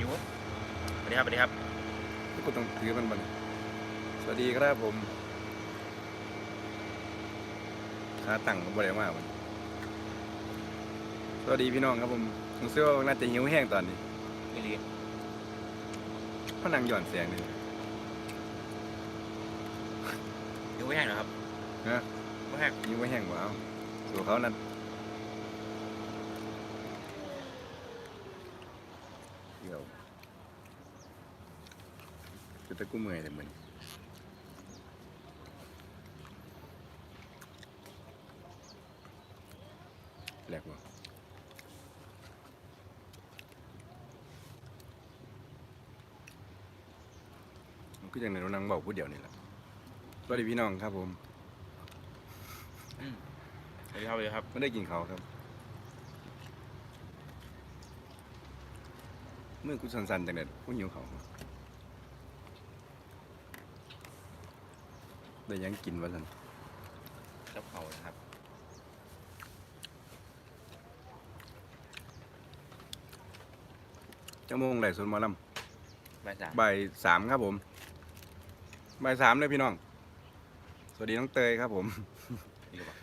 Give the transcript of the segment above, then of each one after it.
หิวสวัสดีครับสวัสดีครับทุกคนต้องถือมันบันสวัสดีครับผมขาตั้งก็บ่ได้มากมันสวัสดีพี่น้องครับผมผมเชื่อว่าน่าจะหิวแห้งตอนนี้นี่ลีเพราะนั่งหย่อนเสียงนี่หิวไม่แห้งเหรอครับฮะไม่แห้งหิวไม่แห้งบ่เอาสู่เขานั่นเดี๋ยว จะตะกู้เมื่อยเลยมันแหลกบ่มันก็ยังในเรานั่งเบาผู้เดียวนี่แหละสวัสดีพี่น้องครับผมสวัสดีครับสวัสดีครับไม่ได้กินเขาครับเมื่อกูสันๆจังเด็ดกูหิวเขา ได้หยังกินวะสันกับเขานะครับจะโมงไหลสวนหมอลบ่ายสามำบ่ายสามครับผมบ่ายสามเลยพี่น้อง สวัสดีน้องเตยครับผมนี่ก็บอก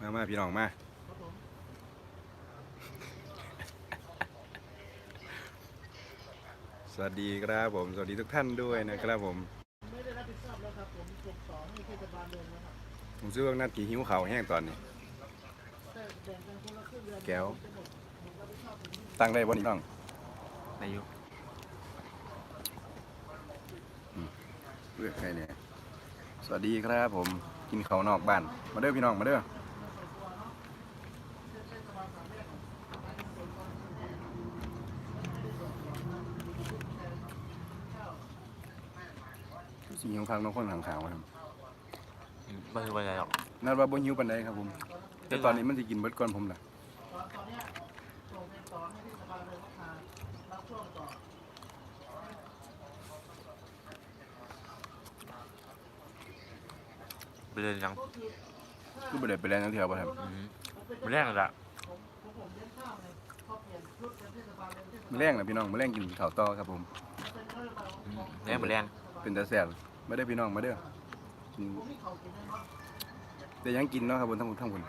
มามาพี่น้องมา สวัสดีครับผม สวัสดีทุกท่านด้วยนะครับผม ไม่ได้รับผิดชอบแล้วครับผมเก็บของให้เทศบาลเดินนะครับผมซื้อว่านาทีหิวเขาวแห้งตอนนี้ แต่แบ่งกันคนละครึ่งเดือนแก้วจะหมดผมรับผิดชอบตรงนี้ตั้งได้บ่นี่น้องนายกเลือกใครเนี่ย สวัสดีครับผม กินเขาวนอกบ้าน มาเด้อพี่น้องมาเด้อ สีหิวข้างน้องคนขางขาวครับไม่คือวันไหนหรอกนัดว่าบ่หิวปานใดครับผม แต่ตอนนี้มันสิกินเบิดก่อนผมล่ะส่งเป็นต่อให้เทศบาลเดินมารับช่วงต่อไปเดินยังคือบ่ได้ไปแล้วนักเที่ยวบ่ครับอืมมันแรกเลยละผมผมผมเลี้ยงข้าวไงเขาเปลี่ยนชุดเป็นเทศบาลเป็นเทศบาลมื้อแรงน่ะพี่น้องมื้อแรงกินข้าวต่อครับผมเป็นเทศบาลอืมแรกมันแรงเป็นตาแซ่บ มาเด้อพี่น้องมาเด้อกินผมมีเขากินได้ไหมได้หยังกินเนาะครับบนทั้งหมดทั้งหมด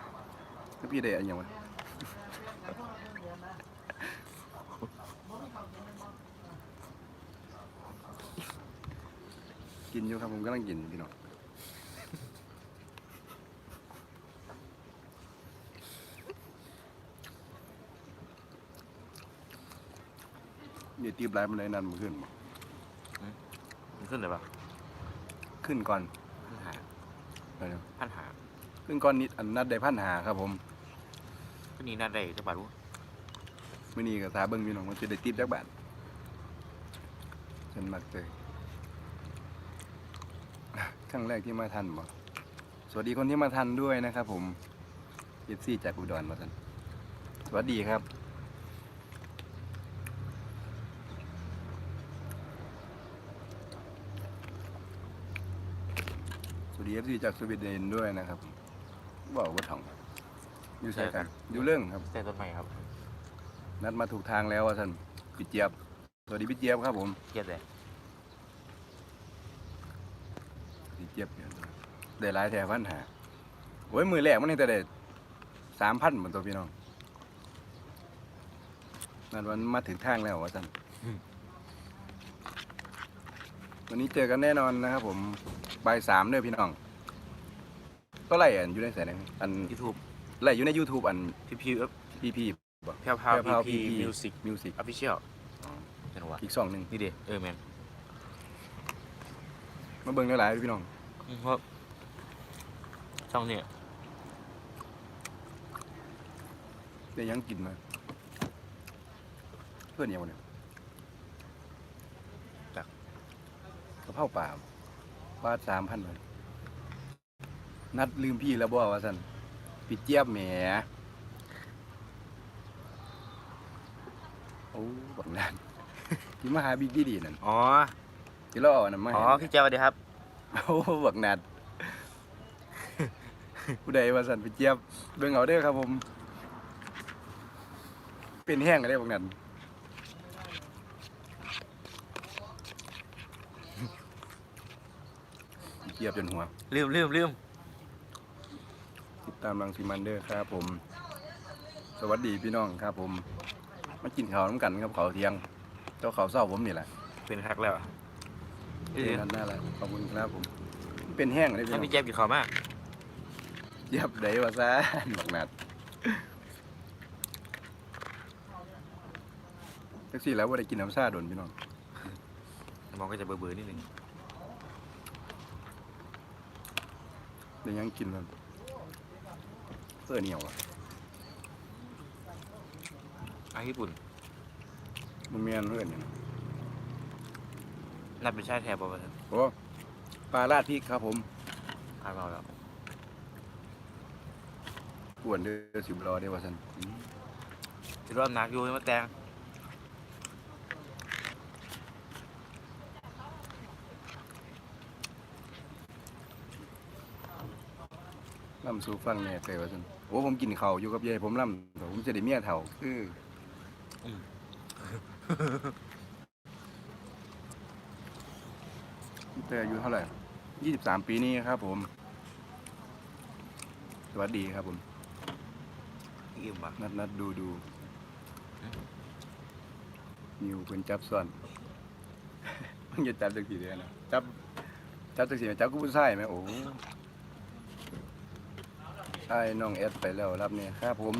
แล้วพี่ได้อันหยังวะกินได้ไหมกินอยู่ครับผมกำลังกินพี่น้องนี่ตีบหลายมันเลยนั่นมันขึ้นบ่มันขึ้นเลยปะ ขึ้นก่อนพันหาไปเนาะพันหาขึ้นก่อนนิดอันนัดได้พันหาครับผมก็นี่น่าได้จะบาทรู้มื้อนี้ก็ทาเบิ่งพี่น้องมันสิได้ตีบจักบาทฉันมักเลยครั้งแรกที่มาทันบ่สวัสดีคนที่มาทันด้วยนะครับผมเอฟซีจากอุดรมาทันสวัสดีครับ สวัส ดีเอฟซีจากสวีเดนด้วยนะครับบอกว่าถ่องอยู่ใช่กันอยู่เรื่องครับแต่ต้นใหม่ครับ นัดมาถูกทางแล้วว่าท่านพี่เจี๊ยบสวัสดีพี่เจี๊ยบครับผมเกียดเลยพี่เจี๊ยบเนี่ยได้หลายแถวพันหาโอ้ยมือแรกมันนี่แต่ได้สามพันเหมือนตัวพี่น้องนั่นวันมาถึงทางแล้วว่าท่านวันนี้เจอกันแน่นอนนะครับผม บ่ายสามเด้อพี่น้อง ก็ไล่อันอยู่ในแสนอันยูทูบไล่อยู่ใน YouTube อันพีพีพีพีแพรวพราวแพรวพีพี PP มิวสิกมิวสิกออฟฟิเชียลเป็นวะอีกสองหนึ่งนี่เดเออแมนมาเบิ่งหลายๆพี่น้องอืมเพราะช่องเนี่ยได้หยังกินมาเพื่อนยังวะเนี่ยจักกระเพราป่าบาทสามพันเลยนัดลืมพี่แล้วบ่ว่าสันปิดเจี๊ยบแหมโอ้บักนานที่มาหาบิ๊กดีดีนั่นอ๋อที่เราเอาอันนั้นมาอ๋อให้พี่เจ้าสวัสดีครับโอ้บักนัดผู้ใดว่าสันปิดเจี๊ยบเบิ่งเอาเด้อครับผม เป็นแห้งอะไรพวกนั้น กียบจนหัว ลืมลืมลืมติดตามรังสีมันเดอร์ครับผม สวัสดีพี่น้องครับ ผมมากินข้าวน้ำกันครับข้าวเที่ยงเจ้าข้าวเศร้าผมนี่แหละเป็นคักแล้วเออนั่นน่าแหละขอบคุณครับผม เป็นแห้งเลยพี่ถ้าน้องมีแจ๊บกี่ขอมากเยียบได้ว่าซะบักนัดแท็กซี่แล้วว่าได้กินน้ำซาโดนพี่น้อง มองก็จะเบื่อเบื่อๆนิดนึง ได้ยังกินแล้วเพื่อเหนียวอะอาญี่ปุ่นมันเมียนเพื่อนเนี่ยนะน่าเป็นชาติแทบป่ะครับโอ้ปลาราดพริกครับผมพาเราแล้วกวนเด้อสิบรอได้ว่าสันอืมจะรอบนักอยู่มาแตง ล่ำสู่ฟังแหน่ไปว่าสันโอ้ผมกินข้าวอยู่กับยายผมล่ำแต่ผมจะได้เมียเถ่าคืออแต่อายุเท่าไหร่ยี่สิบสามปีนี้ครับ ผม สวัสดีครับผม อิ่มว่ะนัดนัดดูดูนิวเป็นจับซ่อนมันจะจับจังสีเดียวนะจับ จับจังสีจับกูผู้ชายไหมโอ้ ไอ้น้องเอสไปแล้วรับเนี่ยครับผม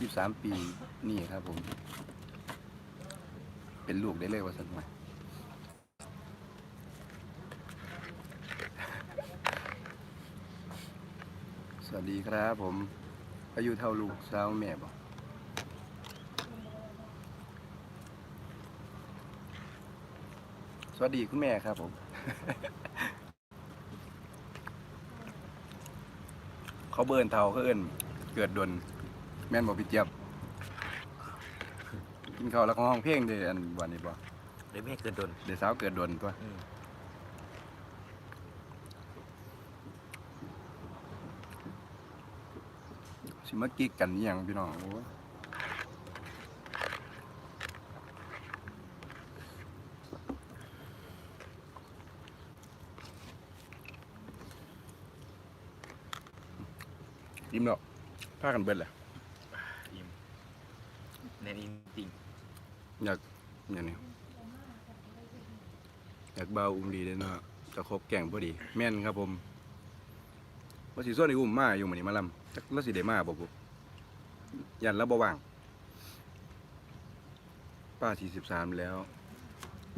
ยี่สามปีนี่ครับผม เป็นลูกได้เลยว่าสันไหมสวัสดีครับผม อายุเท่าลูกสาวแม่บอกสวัสดีคุณแม่ครับผม เขาเบิร์นเท่าเขาเอิ้นเกิดดนแม่นบอกพี่เจี๊ยบกินข้าวแล้วก็ห้องเพลงเด้ออันวันนี้บ่เดี๋ยวไม่ให้เกินโดนเดี๋ยวสาวเกิดดนตัวอืมสิมากิกกันอหย่างพี่น้องโอ้ย ยิ้มเนาะพากันเบิดแหละอิ่มแน่นอิ่มจริงอยากอย่างนี้อยากเบาอุ้มดีเลยเนาะจะครบแก่งพอดี แม่นครับผมว่าสิส่วนไอ้อุ้มมาอยู่มื้อนี้มาลำจักแล้วสิได้มาบ่บุยันแล้วบ่ว่าง ป้าสี่สิบสามแล้ว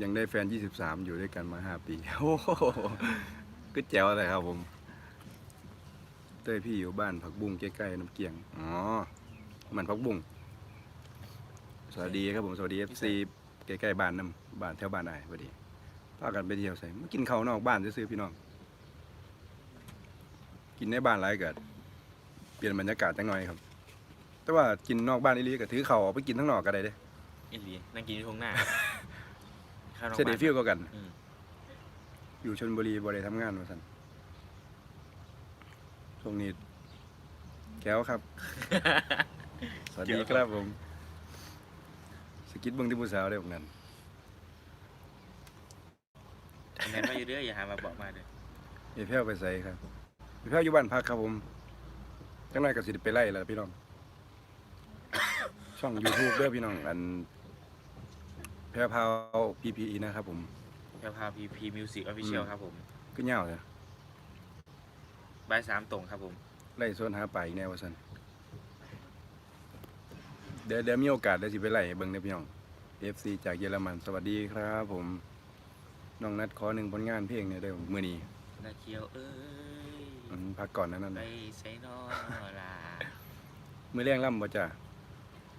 ยังได้แฟนยี่สิบสามอยู่ด้วยกันมาห้าปี โอ้โหก็แจ๋วเลยครับผม เต้ยพี่อยู่บ้านผักบุ้งใกล้ๆน้ำเกียง อ๋อ มันผักบุ้งสวัสดีครับผมสวัสดีเอฟซีใกล้ๆบ้านน้ำบ้านแถวบ้านไอ้พอดีพากันไปเที่ยวใส่มากินข้าวนอกบ้านซื้อๆพี่น้อง กินในบ้านไรเกิด เปลี่ยนบรรยากาศจังหน่อยครับ แต่ว่ากินนอกบ้านอีหลีก็ถือเข่าวออกไปกินทั้างนอกก็ได้เด้อินดีนั่งกินอยู่ตรงหน้าข้าวน้องเสด็จฟิวก็กันอืมอยู่ชนบุรีบริทำงานมาสัน ช่วงนี้แก้วครับ สวัสดีครับผม สกิดเบิ้งที่ผู้สาวได้ผมนั้นแมนว่าอยู่เด้ออย่าหามาบอกมาเด้อเอแพ้วไปใส่ครับเอแพ้วอยู่บ้านพักครับผมจังไรก็สิได้ไปไล่แล้วพี่น้อง ช่อง YouTube เด้อพี่น้องอัน แพ้วพาวพีพีนะครับผม แพรพาพีพีมิวสิกออฟฟิเชียลอืมครับผม ก็เง่าเลย บ่ายสามตรงครับผม ไล่ส่วนหาป่าอีกแนวว่าสันเดี๋ยวเดี๋ยวมีโอกาสได้สิไปไล่ให้เบิ่งเด้อพี่น้อง FC จากเยอรมันสวัสดีครับผมน้องนัดขอหนึ่งผลงานเพลงเนี่ยเด้อมื้อนี้นาเคียวเอ้ยอืมพักก่อนนะนั่นไปน่ะใส่นอลามื้อแรงล่ำบ่จ้ะ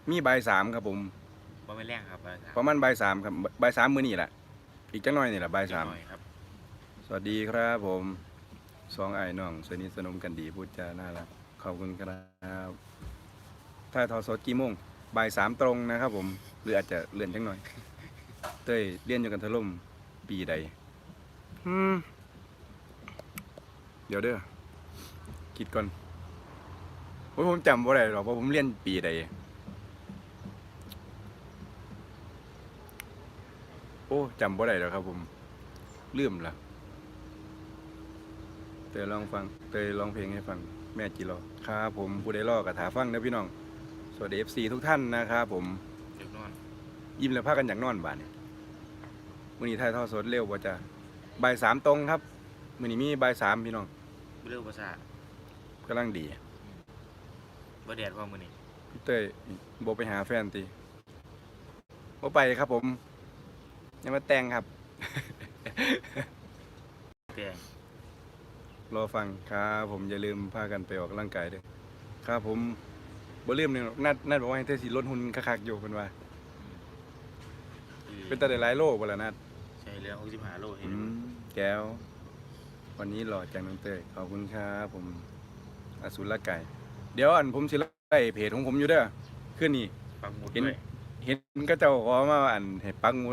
มีบ่ายสามครับผมว่าไม่แรงครับบ่ายสามประมาณบ่ายสามครับบ่ายสามมื้อนี้แหละอีกจักหน่อยนี่แหละบ่ายสาม หน่อยครับ สวัสดีครับผม สองไอ้น้องสนิทสนมกันดีพูดจาน่ารักขอบคุณครับถ้าทอสดกี่โมงบ่ายสามตรงนะครับผมหรืออาจจะเลื่อนจังหน่อย เต้ยเลี่ยนอยู่กันทะล่มปีใดเดี๋ยวเด้อคิดก่อนผมจำว่าอะไรหรอกเพาผมเลี่ยนปีใดโอ้จำว่าอะไรหรอครับผมลืมละ เตยลองฟังเตยร้องเพลงให้ฟังแม่จีรอครับผมผู้ใดรอกับถาฟังนะพี่น้อง สวัสดี FC ทุกท่านนะครับผมเด็กนอนยิ้มแล้วพากันอย่างนอนบาดเนี่ยมื้อนี้ถ่ายทอดสดเร็วบ่จ้ะบ่ายสามตรงครับมื้อนี้มีบ่ายสามพี่น้องบ่เรื่องภาษาทกำลังดีบ่แดดว่ามื้อนี้พี่เต้ยบ่ไปหาแฟนติบ่ไปครับผม ยังมาแต่งครับแต่ง รอฟังครับผมอย่าลืมพากันไปออกกำลังกายเด้วยครับผมบ่ลืมหนึงหรอกนัดนัดบอกว่าให้เธอสิลดหุ่นคักๆอยู่เพิ่นว่าคือเป็นตาได้หลายโลบ่ล่ะนัดใช่เรื่อง65โลเห็นอืมแก้ว วันนี้หล่อจังน้องเต้ยขอบคุณครับผมอสุรกายเดี๋ยวอันผมสิไล่เพจของผมอยู่เด้อขึ้นนี่ ปักหมุดเห็น ด้วย เห็นก็เจ้าขอมาว่าอันให้ปักหมุด